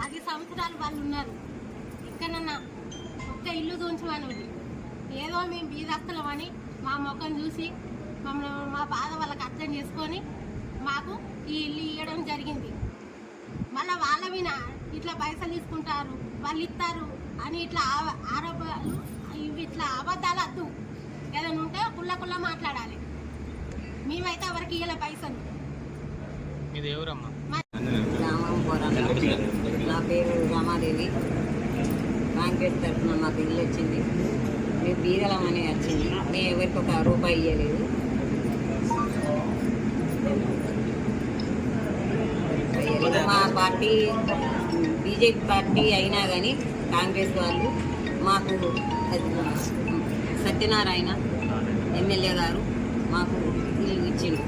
పది సంవత్సరాలు వాళ్ళు ఉన్నారు. ఇక్కడన్నా ఒక్క ఇల్లు దూంచమని ఏదో మేము బీదస్తులమని మా ముఖం చూసి మమ్మల్ని మా బాధ వాళ్ళకి అర్థం చేసుకొని మాకు ఈ ఇల్లు ఇవ్వడం జరిగింది. మళ్ళీ వాళ్ళ మీద ఇట్లా పైసలు తీసుకుంటారు వాళ్ళు ఇస్తారు అని ఇట్లా ఆ- ఆరోపణలు ఇవి ఇట్లా అబద్ధాలు వద్దు ఏదైనా ఉంటే కుల్ల కుల్ల మాట్లాడాలి. మేమైతే ఎవరికి ఇవ్వలే పైసలు. మీది ఎవరమ్మా? గ్రామం పోరాటం. నా పేరు రమాదేవి. కాంగ్రెస్ తరఫున మాకు ఇల్లు వచ్చింది. మేము బీదలం అనే వచ్చింది. మేము ఎవరికి ఒక రూపాయి ఇవ్వలేదు మా పార్టీ బీజేపీ పార్టీ అయినా కానీ కాంగ్రెస్ వాళ్ళు మాకు సత్యనారాయణ ఎమ్మెల్యే గారు మాకు ఇల్లు ఇచ్చిండు.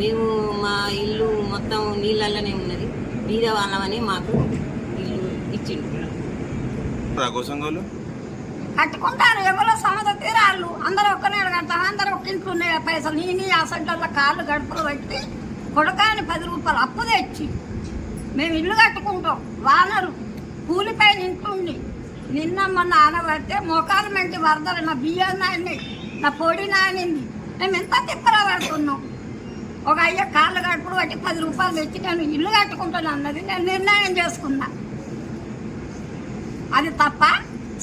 మేము మా ఇల్లు మొత్తం నీళ్ళల్లోనే ఉన్నది. బీద వాళ్ళమని మాకు ఇచ్చిండు గోసంగోలు కట్టుకుంటారు ఎవరో సమత తీరాళ్ళు. అందరూ ఒక్కనేడు కడతారు అందరూ ఒక్క ఇంట్లో ఉన్నాయి పైసలు. నేను అసంటల్లో కాళ్ళు గడుపులు పెట్టి కొడకాని పది రూపాయలు అప్పు తెచ్చి మేము ఇల్లు కట్టుకుంటాం. వానరు కూలిపైన ఇంట్లుండి నిన్న మొన్న ఆనబడితే మోకాలు మెంటి వరదలు నా బియ్యం నాయని నా పొడి నానింది. మేము ఎంత తిప్పలా పడుతున్నాం? ఒక అయ్య కాళ్ళు గడుపుడు బట్టి పది రూపాయలు తెచ్చి నేను ఇల్లు కట్టుకుంటాను అన్నది నేను నిర్ణయం చేసుకున్నా. అది తప్ప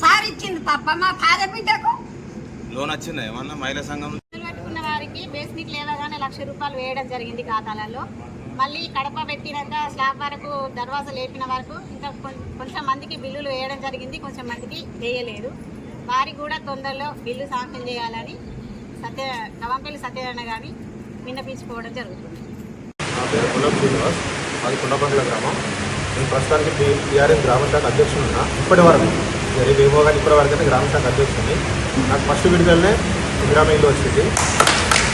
సార్ ఇచ్చింది తప్ప మా పాద బిడ్డకు? లోన్ వచ్చిందా ఏమన్నా మహిళా సంఘం ఇల్లు కట్టుకున్న వారికి బేస్మెంట్ లేవగానే లక్ష రూపాయలు వేయడం జరిగింది ఖాతాలలో. మళ్ళీ కడప పెట్టినాక స్లాబ్ వరకు దర్వాజా లేపిన వరకు ఇంకా కొంచెం మందికి బిల్లులు వేయడం జరిగింది కొంచెం మందికి వేయలేదు. వారికి కూడా తొందరలో బిల్లు శాంక్షన్ చేయాలని సత్య నవంపల్లి సత్యనారాయణ గారిని విన్నపించుకోవడం జరుగుతుంది. గ్రామం. నేను ప్రస్తుతానికి టీ- టీఆర్ఎస్ గ్రామ శాఖ అధ్యక్షుడు ఉన్నా ఇప్పటి వరకు రేపు ఏమో కానీ ఇప్పటి వరకు అయితే గ్రామ శాఖ అధ్యక్షుడిని. నాకు ఫస్ట్ విడుదలనే గ్రామ ఇల్లు వచ్చింది.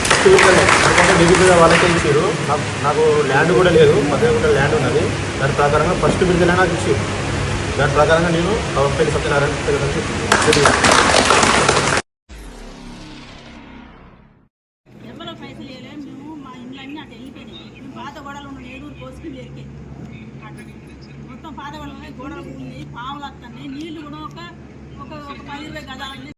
ఫస్ట్ విడుదలనే ఎందుకంటే నిధులుగా వాళ్ళకే ఇచ్చారు. నాకు నాకు ల్యాండ్ కూడా లేదు పదిహేను గుంటల ల్యాండ్ ఉన్నది. దాని ప్రకారంగా ఫస్ట్ విడుదల నాకు ఇచ్చారు. దాని ప్రకారంగా నేను పెళ్ళి సత్యనారాయణ ఎవరో పైసలు వేయలేము మేము మా ఇండ్లన్నీ అటు వెళ్ళిపోయినాయి. మేము పాత గోడలు ఏడూరు కోసుకుని దొరికే మొత్తం పాత గోడలు ఉన్నాయి గోడలు ఉన్నాయి వస్తున్నాయి నీళ్ళు కూడా ఒక ఒక ఒక పది ఇరవై గదాలన్నీ